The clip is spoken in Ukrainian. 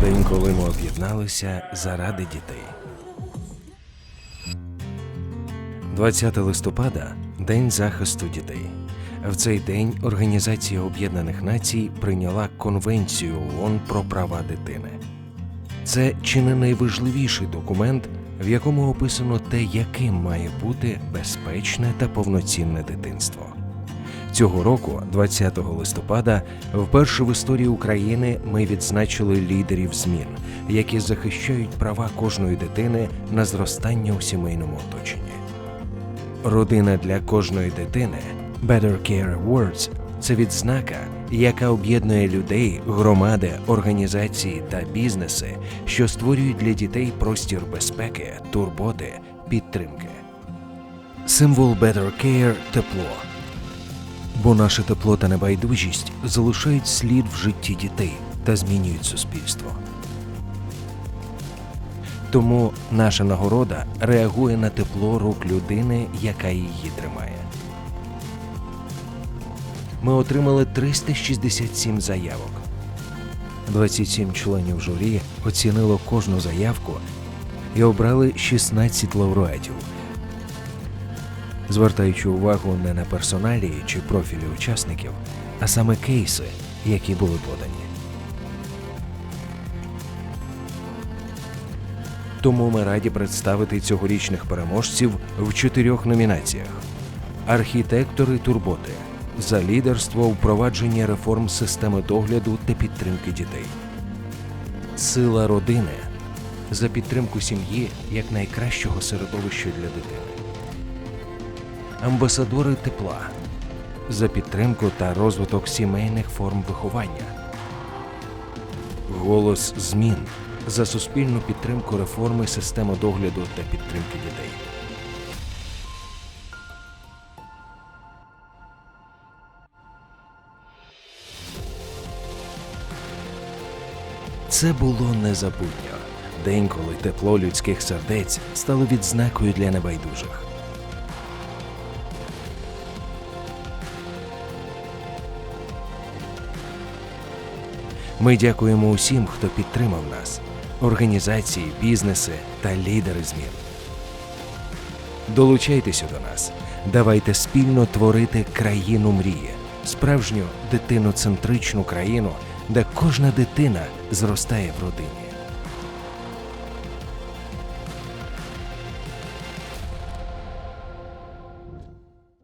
День, коли ми об'єдналися заради дітей. 20 листопада День захисту дітей. В цей день Організація Об'єднаних Націй прийняла Конвенцію ООН про права дитини. Це чи не найважливіший документ, в якому описано те, яким має бути безпечне та повноцінне дитинство. Цього року, 20 листопада, вперше в історії України ми відзначили лідерів змін, які захищають права кожної дитини на зростання у сімейному оточенні. Родина для кожної дитини Better Care Awards – це відзнака, яка об'єднує людей, громади, організації та бізнеси, що створюють для дітей простір безпеки, турботи, підтримки. Символ Better Care – тепло. Бо наше тепло та небайдужість залишають слід в житті дітей та змінюють суспільство. Тому наша нагорода реагує на тепло рук людини, яка її тримає. Ми отримали 367 заявок. 27 членів журі оцінило кожну заявку і обрали 16 лауреатів, звертаючи увагу не на персоналії чи профілі учасників, а саме кейси, які були подані. Тому ми раді представити цьогорічних переможців в чотирьох номінаціях: архітектори турботи за лідерство у впровадженні реформ системи догляду та підтримки дітей, сила родини за підтримку сім'ї як найкращого середовища для дитини, амбасадори тепла за підтримку та розвиток сімейних форм виховання. Голос змін за суспільну підтримку реформи системи догляду та підтримки дітей. Це було незабутньо. День, коли тепло людських сердець стало відзнакою для небайдужих. Ми дякуємо усім, хто підтримав нас, організації, бізнеси та лідери змін. Долучайтеся до нас, давайте спільно творити країну мрії, справжню дитиноцентричну країну, де кожна дитина зростає в родині.